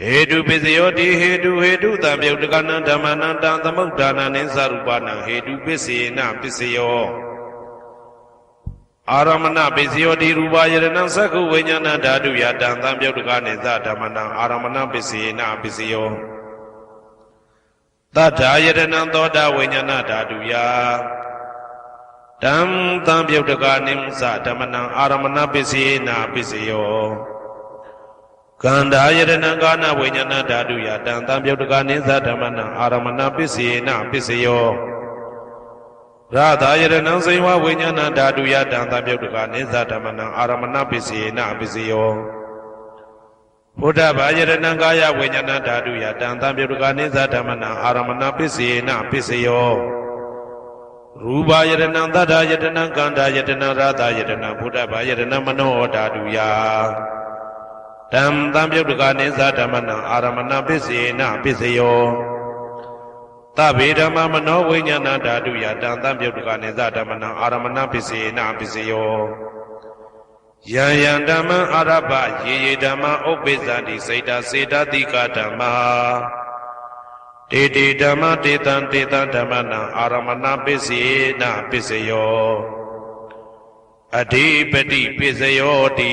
ဟေတုပစ္စယောတိဟေတုဟေတုတံပြုတ်တကနံဓမ္မနံတံသမုဒ္ဒါနံနိသရူပနံဟေတုပစ္စေနပစ္စယောအာရမဏပစ္စယောတိရူပယရဏံသက္ခုဝိညာဏဓာတုယတံသံပြုတ်တကနိသဓမ္မနံအာရမဏပစ္စေနပစ္စယောသတ္ထာယရဏံသောတာဝိညာဏဓာတုယတံသံပြုတ်တကနိသဓမ္မနံအာရမဏပစ္စေနပစ္စယော ကန္ဓာယတနံကာနဝိညာဏဓာတုယတံတံပြုတ်တကနိသဓမ္မနံအာရမဏပစ္စေနပစ္စယောရသာယတနံစေဝဝိညာဏဓာတုယတံတံပြုတ်တကနိသဓမ္မနံအာရမဏပစ္စေနပစ္စယောဘုဒ္ဓဘာယတနံကာယဝိညာဏဓာတုယတံတံပြုတ်တကနိသဓမ္မနံအာရမဏပစ္စေနပစ္စယောရူပယတနံသတ္တယတနံကန္ဓာယတနံရသာယတနံဘုဒ္ဓဘာယတနံမနောဓာတုယ တံတံပြုတ်တကနိသဓမ္မနံအာရမဏပစ္စေနပစ္စယောသဗ္ဗေဓမ္မမနောဝိညာဏဓာတုယတံတံပြုတ်တကနိသဓမ္မနံအာရမဏပစ္စေနပစ္စယောယံယံဓမ္မအာရပယေယေဓမ္မဥပ္ပိသတိစေတစေတတိကဓမ္မာတေတေဓမ္မတေတံတေတံဓမ္မနံအာရမဏပစ္စေနပစ္စယောအဓိပတိပစ္စယောတိ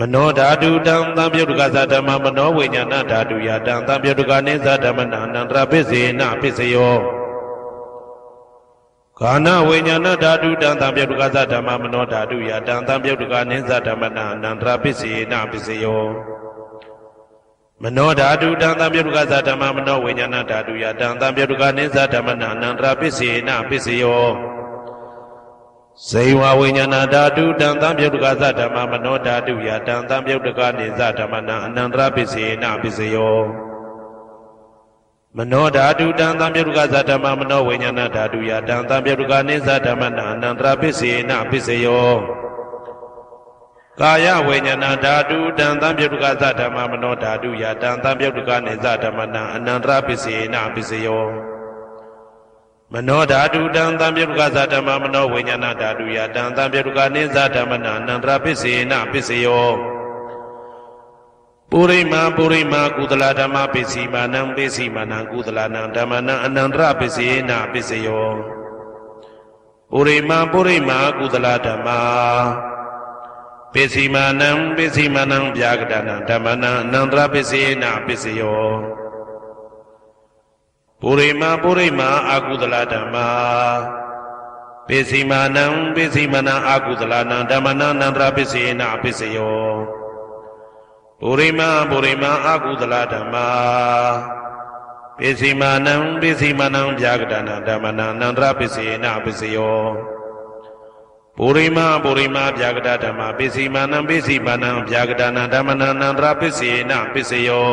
မနောဓာတုတံသံပြုတ်တကသဓမ္မမနောဝိညာဏဓာတုယတံသံပြုတ်တကနိသဓမ္မနာအနန္တရပစ္စေနပစ္စယောခာနဝိညာဏဓာတုတံသံပြုတ်တကသဓမ္မမနောဓာတုယတံသံပြုတ်တကနိသဓမ္မနာအနန္တရပစ္စေနပစ္စယောမနောဓာတုတံသံပြုတ်တကသဓမ္မမနောဝိညာဏဓာတုယတံသံပြုတ်တကနိသဓမ္မနာအနန္တရပစ္စေနပစ္စယော ဇေဝဝိညာဏဓာတုတံတံပြုတ်တကသဓမ္မမနောဓာတုယတံတံပြုတ်တကနေသဓမ္မနံအနန္တရပစ္စေနပစ္စယောမနောဓာတုတံတံပြုတ်တကသဓမ္မမနောဝိညာဏဓာတုယတံတံပြုတ်တကနေသဓမ္မနံအနန္တရပစ္စေနပစ္စယောကာယဝိညာဏဓာတုတံတံပြုတ်တကသဓမ္မမနောဓာတုယတံတံပြုတ်တကနေသဓမ္မနံအနန္တရပစ္စေနပစ္စယော မနောဓာတုတံသံပြုတ်ကသဓမ္မမနောဝိညာဏဓာတုယတံသံပြုတ်ကနိသဓမ္မနာအနန္တရပစ္စေနပစ္စယောပုရိမာပုရိမာကုသလဓမ္မပစ္စည်းမာနံပစ္စည်းမာနံကုသလနံဓမ္မနံအနန္တရပစ္စေနပစ္စယောပုရိမာပုရိမာကုသလဓမ္မာပစ္စည်းမာနံပစ္စည်းမာနံဗျာကတနံဓမ္မနံအနန္တရပစ္စေနပစ္စယော ပုရိမာပုရိမာအာကုသလဓမ္မာပိစီမာနံပိစီမနံအာကုသလနံဓမ္မနံနန္တရပိစေနအပိစယောပုရိမာပုရိမာအာကုသလဓမ္မာပိစီမာနံပိစီမနံဗျာကတနံဓမ္မနံနန္တရပိစေနအပိစယောပုရိမာပုရိမာဗျာကတဓမ္မာပိစီမာနံပိစီမနံဗျာကတနံဓမ္မနံနန္တရပိစေနပိစယော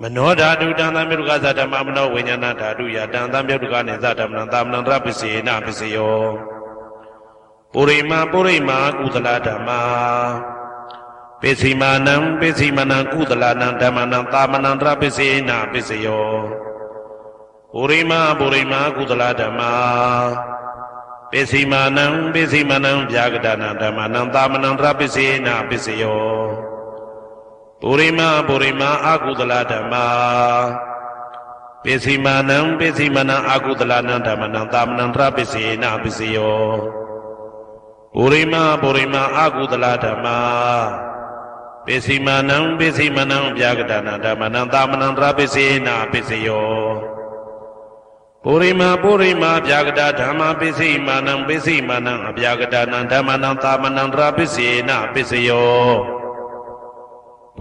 မနောဓာတုတံသံမြုတ္တကသဓမ္မမနောဝိညာဏဓာတုယတံသံမြုတ္တကနေသဓမ္မနံသာမဏံတရပစ္စေနပစ္စယောပုရိမာပုရိမာကုသလဓမ္မာပိစိမာနံပိစိမနံကုသလနံဓမ္မနံသာမဏံတရပစ္စေနပစ္စယောပုရိမာပုရိမာကုသလဓမ္မာပိစိမာနံပိစိမနံဗျာဂဒနာဓမ္မနံသာမဏံတရပစ္စေနပစ္စယော ပုရိမပုရိမအာကုသလဓမ္မာပိစိမာနံပိစိမနံအာကုသလနံဓမ္မနံသာမဏံတရပစ္စေနပစ္စယောပုရိမပုရိမအာကုသလဓမ္မာပိစိမာနံပိစိမနံဗျာကတနာဓမ္မနံသာမဏံတရပစ္စေနပစ္စယောပုရိမပုရိမဗျာကတာဓမ္မပိစိမာနံပိစိမာနံအဗျာကတနာဓမ္မနံသာမဏံတရပစ္စေနပစ္စယော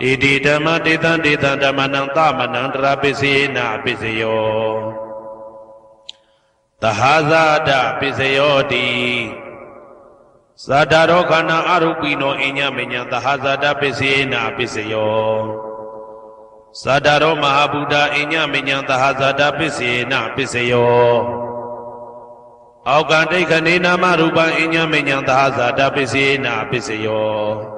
တေတိဓမ္မတေတံတေတံဓမ္မနံသမနံတရာပစ္စယေနပစ္စယောသဟာဇာတပစ္စယောတိသတ္တရောခန္ဓာအရုပိနောအညမညံသဟာဇာတပစ္စယေနပစ္စယောသတ္တရောမဟာဗုဒ္ဓအညမညံသဟာဇာတပစ္စယေနပစ္စယောအောက်ကဒိဋ္ဌနေနာမရူပံအညမညံသဟာဇာတပစ္စယေနပစ္စယော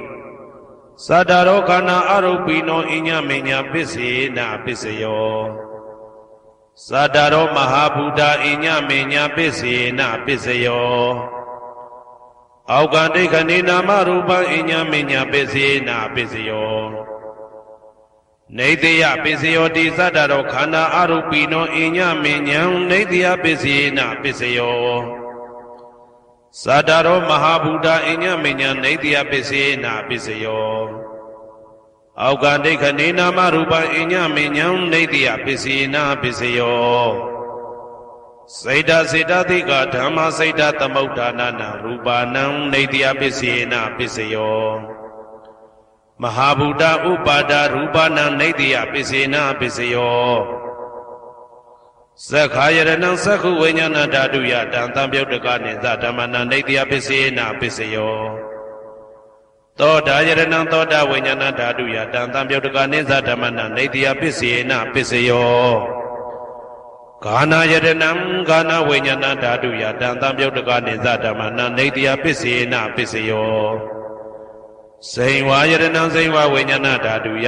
သတ္တရောခန္ဓာအရုပိနောအညမေညာပစ္စေနာပစ္စယောသတ္တရောမဟာဗုဒ္ဓအညမေညာပစ္စေနာပစ္စယောအောက်ကဒိဋ္ဌနေနာမရူပံအညမေညာပစ္စေနာပစ္စယောနေတယပစ္စယောတိသတ္တရောခန္ဓာအရုပိနောအညမေညာနေတယပစ္စေနာပစ္စယော သတ္တရောမဟာဗုဒ္ဓအညမညနေတယပစ္စေနာပစ္စယောအောက်ကဒိဋ္ဌနေနာမရူပအညမညံနေတယပစ္စေနာပစ္စယောစေတစေတသိကဓမ္မစေတသမုဋ္ဌာနနာရူပနံနေတယပစ္စေနာပစ္စယောမဟာဗုဒ္ဓဥပါဒရူပနံနေတယပစ္စေနာပစ္စယော သက္ခာယရဏံသက္ခုဝိညာဏဓာတုယတံတံပြုတ်တကနေသဓမ္မနံနေတယပစ္စေနာပစ္စယောသောတာယရဏံသောတာဝိညာဏဓာတုယတံတံပြုတ်တကနိစ္စဓမ္မနံနေတိယပစ္စေနပစ္စယောကာနာယရဏံကာနာဝိညာဏဓာတုယတံတံပြုတ်တကနိစ္စဓမ္မနံနေတိယပစ္စေနပစ္စယောစိန်ဝါယရဏံစိန်ဝါဝိညာဏဓာတုယ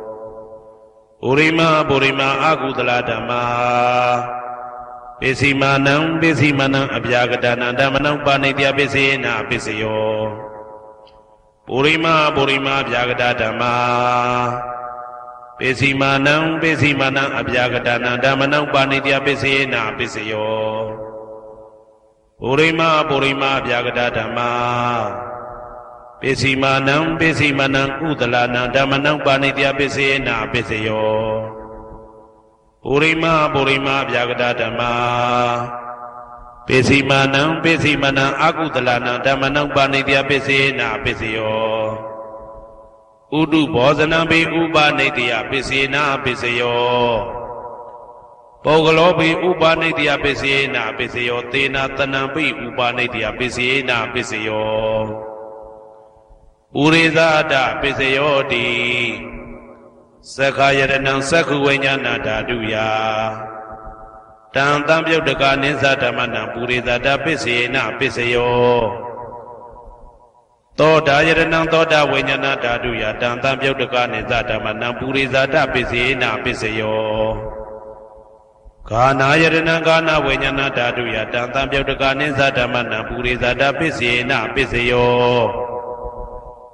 ပုရိမာပုရိမာအာကုသလဓမ္မာပိစီမာနံပိစီမာနံအပြာကတနာဓမ္မနံဥပနိတယပစ္စေနပစ္စယောပုရိမာပုရိမာဗျာကတဓမ္မာပိစီမာနံပိစီမာနံအဗျာကတနာဓမ္မနံပါဏိတယပိစေနာပိစယောပုရိမာပုရိမာဗျာကတဓမ္မာ ပိစီမာနံပိစီမာနံဥဒလနံဓမ္မနံပါဏိတယပိစေနာပိစယောပုရိမာပုရိမာဗျာကတဓမ္မာပိစီမာနံပိစီမာနံအာကုတလနံဓမ္မနံပါဏိတယပိစေနာပိစယောဥဒုဘောဇနံပိဥပနိတယပိစေနာပိစယောပုဂ္ဂလောပိဥပနိတယပိစေနာပိစယော သေနာတနံပိဥပနိတယပိစေနာပိစယော ဥရိဇာတပိစယောတိသက္ခာယရဏံသက္ခုဝိညာဏဓာတုယတံတံပြုတ်တကနိစ္စဓမ္မနံပုရိသတာပစ္စေနပစ္စယောသောတာယရဏံသောတာဝိညာဏဓာတုယတံတံပြုတ်တကနိစ္စဓမ္မနံပုရိသတာပစ္စေနပစ္စယောကာနာယရဏံကာနာဝိညာဏဓာတုယတံတံပြုတ်တကနိစ္စဓမ္မနံပုရိသတာပစ္စေနပစ္စယော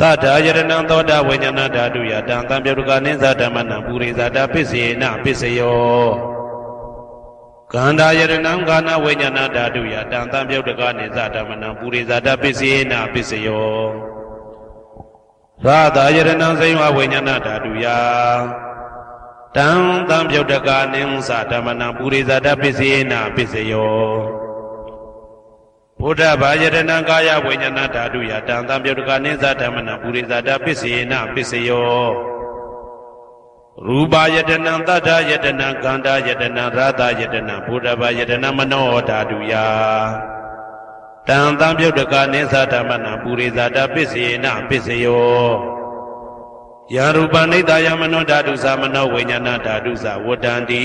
တထာယရဏံသောတာဝိညာဏဓာတုယတံတံပြုတ်တကနိစ္စဓမ္မနံပုရိသတာပစ္စေနပစ္စယောကန္တာယရဏံကာနဝိညာဏဓာတုယတံတံပြုတ်တကနိစ္စဓမ္မနံပုရိသတာပစ္စေနပစ္စယောရာသာယရဏံစိဝဝိညာဏဓာတုယတံတံပြုတ်တကနိစ္စဓမ္မနံပုရိသတာပစ္စေနပစ္စယော ဘုဒ္ဓဘာယရဏံကာယဝိညာဏဓာတုယတံတံပြုတ်တကနိစ္စဓမ္မနံပုရိသတာပစ္စေနပစ္စယောရူပယတနံတတ္ထယတနံကန္တာယတနံရာသယတနံဘုဒ္ဓဘာယတနံမနောဓာတုယတံတံပြုတ်တကနိသဓမ္မနံပုရိသတာပစ္စေနပစ္စယောယရူပနိတယမနောဓာတုသမနောဝိညာဏဓာတုသဝတ္တန္တိ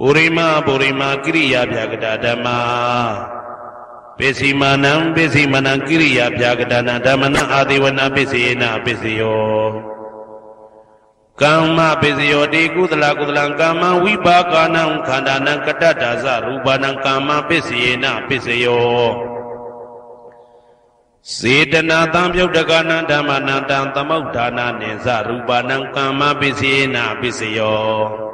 ပုရိမာပုရိမာကိရိယာဗျာကတာဓမ္မာပိစီမာနံပိစီမာနံကိရိယာဗျာကတာနာဓမ္မနံအာဒေဝနာပိစေနပိစယောကမ္မပိစယောတိကုသလကုသလံကာမဝိပါကနံခန္ဓာနံကတ္တဒါဇရူပနံကာမပိစေနပိစယောစေတနာတံပြုတ်တကနံဓမ္မနံတံသမုဋ္ဌာနာနိဇရူပနံကာမပိစေနပိစယော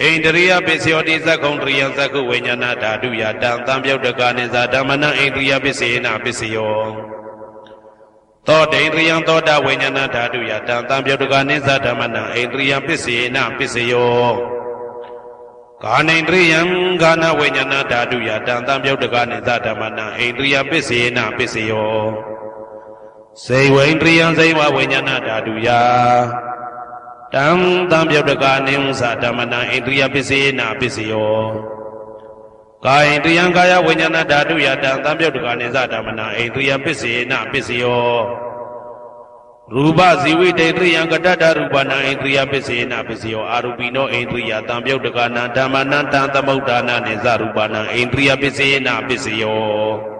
ဣန္ဒရိယပစ္စယောတိသက္ကုံတရိယသက္ကုဝိညာဏဓာတုယတံသံပြုတ်တကနိဇာဓမ္မနံဣန္ဒရိယပစ္စေနပစ္စယောသောတိန္ဒရိယသောတာဝိညာဏဓာတုယတံသံပြုတ်တကနိဇာဓမ္မနံဣန္ဒရိယပစ္စေနပစ္စယောကာနိန္ဒရိယံဂာနဝိညာဏဓာတုယတံသံပြုတ်တကနိဇာဓမ္မနံဣန္ဒရိယပစ္စေနပစ္စယောစေဝိန္ဒရိယံစေဝဝိညာဏဓာတုယ တံတံပြုတ်တကနိဥ္စဓမ္မနံဣန္ဒြိယပစ္စေနာပစ္စယောကာယတယံကာယဝိညာဏဓာတုယတံတံပြုတ်တကနိသဓမ္မနံဣန္ဒြိယပစ္စေနာပစ္စယောရူပဇီဝိတေတယံကတ္တရူပနံဣန္ဒြိယပစ္စေနာပစ္စယောအာရူပိနောဣန္ဒြိယတံပြုတ်တကနံဓမ္မနံတံသမုဋ္ဌာနာနိသရူပနံဣန္ဒြိယပစ္စေနာပစ္စယော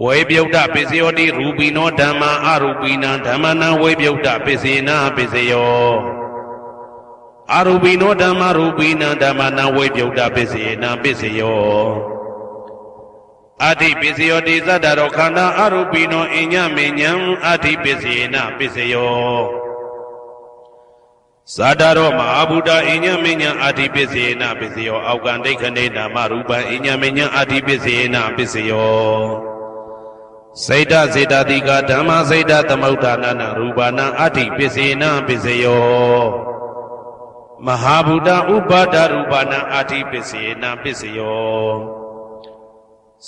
ဝေပြုတ်တပစ္စယောတိရူပိနောဓမ္မာအရူပိနံဓမ္မနံဝေပြုတ်တပစ္စေနာပစ္စယောအရူပိနောဓမ္မာရူပိနံဓမ္မနံဝေပြုတ်တပစ္စေနာပစ္စယောအဋ္ဌိပစ္စယောတိသတ္တရောခန္ဓာအရူပိနောအညမေညံအဋ္ဌိပစ္စေနာပစ္စယောဇာတာရောမဟာဗုဒ္ဓအညမေညံအဋ္ဌိပစ္စေနာပစ္စယောအောက်ကံဒိဋ္ဌနေနာမရူပံအညမေညံအဋ္ဌိပစ္စေနာပစ္စယော စေတစေတတိကဓမ္မစေတသမုဋ္ဌာနနာရူပနာအဋ္ဌိပစ္စေနပစ္စယောမဟာဗုဒ္ဓဥပါဒရူပနာအဋ္ဌိပစ္စေနပစ္စယော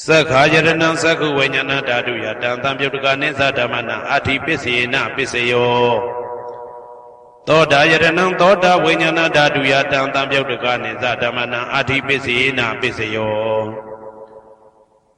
သက္ခာယရဏံသက္ခုဝိညာဏဓာတုယတံတံပြုတ်တကနိသဓမ္မနာအဋ္ဌိပစ္စေနပစ္စယောသောတာယရဏံသောတာဝိညာဏဓာတုယတံတံပြုတ်တကနိသဓမ္မနာအဋ္ဌိပစ္စေနပစ္စယော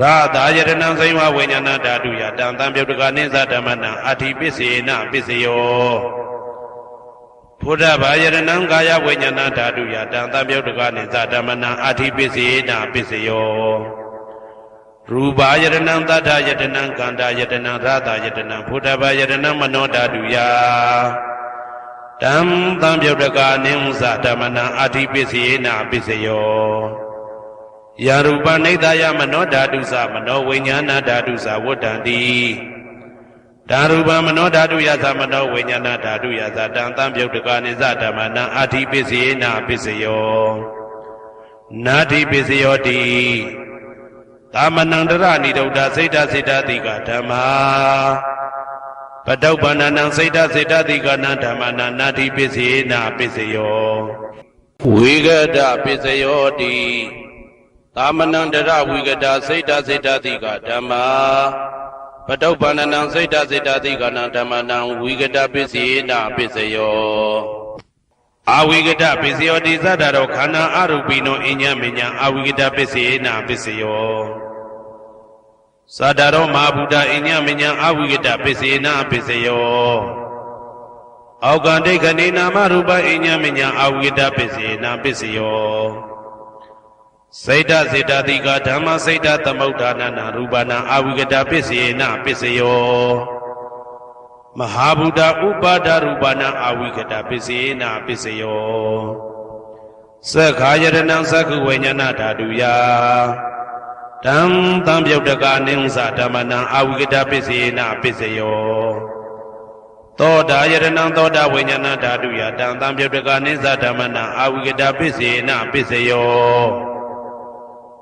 ရာသာယတနံစိဝဝိညာဏဓာတုယတံတံပြုတ်တကနိသဓမ္မနံအာတိပစ္စေနပစ္စယောဘုဒ္ဓဘာယတနံကာယဝိညာဏဓာတုယတံတံပြုတ်တကနိသဓမ္မနံအာတိပစ္စေနပစ္စယောရူပါယတနံသတ္ထယတနံကန္တာယတနံရသယတနံဘုဒ္ဓဘာယတနံမနောဓာတုယတံတံပြုတ်တကနိသဓမ္မနံအာတိပစ္စေနပစ္စယော ယရူပနိဒာယမနောဓာတုသမနောဝိညာဏဓာတုသဝတ္တံတိဓာရူပမနောဓာတုယသမနောဝိညာဏဓာတုယသတံတံပြုတ်တကနိစ္စဓမ္မနံအာတိပစ္စယေနာပစ္စယောနာတိပစ္စယောတိသာမဏံတရဏိဒုဒ္ဓစိတ်တစိတ်တတိကဓမ္မာပတုပ္ပန္နနံစိတ်တစိတ်တတိကနံဓမ္မနံနာတိပစ္စယေနာပစ္စယောဝိဂဒပစ္စယောတိ သာမဏံတရဝိဂဒစိတ်တစိတ်တတိကဓမ္မာပတုပ္ပန္နံစိတ်တစိတ်တသိကနံဓမ္မနံဝိကတပစ္စယေနပစ္စယောအာဝိကတပစ္စယောတိသတ္တရောခန္ဓာအရူပိနောအညမညအာဝိကတပစ္စယေနပစ္စယောသတ္တရောမဟာဗုဒ္ဓအညမညအာဝိကတပစ္စယေနပစ္စယောအောက်ကံဒိဋ္ဌနေနာမရူပအညမညအာဝိကတပစ္စယေနပစ္စယော စိတ်တစေတတိကဓမ္မစိတ်တသမုဋ္ဌာနနာရူပနာအာဝိကတပစ္စယေနပစ္စယောမဟာဗုဒ္ဓဥပါဒရူပနာအာဝိကတပစ္စယေနပစ္စယောသက္ခာယတနံသက္ခုဝိညာဏဓာတုယတံတံပြုတ်တကအနိစ္စဓမ္မနံအာဝိကတပစ္စယေနပစ္စယောသောတာယတနံသောတာဝိညာဏဓာတုယတံတံပြုတ်တကအနိစ္စဓမ္မနံအာဝိကတပစ္စယေနပစ္စယော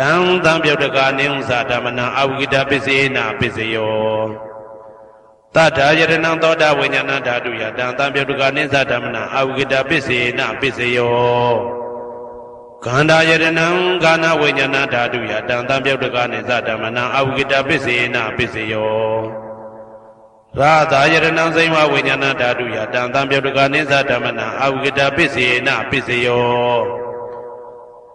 တံသံပြုတ်တကနေဥ္စာဓမ္မနံအဝိကတပစ္စေနာပစ္စယောတထာယတနံသောတာဝိညာဏဓာတုယတံသံပြုတ်တကနေသဓမ္မနံအဝိကတပစ္စေနာပစ္စယောခန္ဓာယတနံကာနဝိညာဏဓာတုယတံသံပြုတ်တကနေသဓမ္မနံအဝိကတပစ္စေနာပစ္စယောရာသာယတနံစိမ္မဝိညာဏဓာတုယတံသံပြုတ်တကနေသဓမ္မနံအဝိကတပစ္စေနာပစ္စယော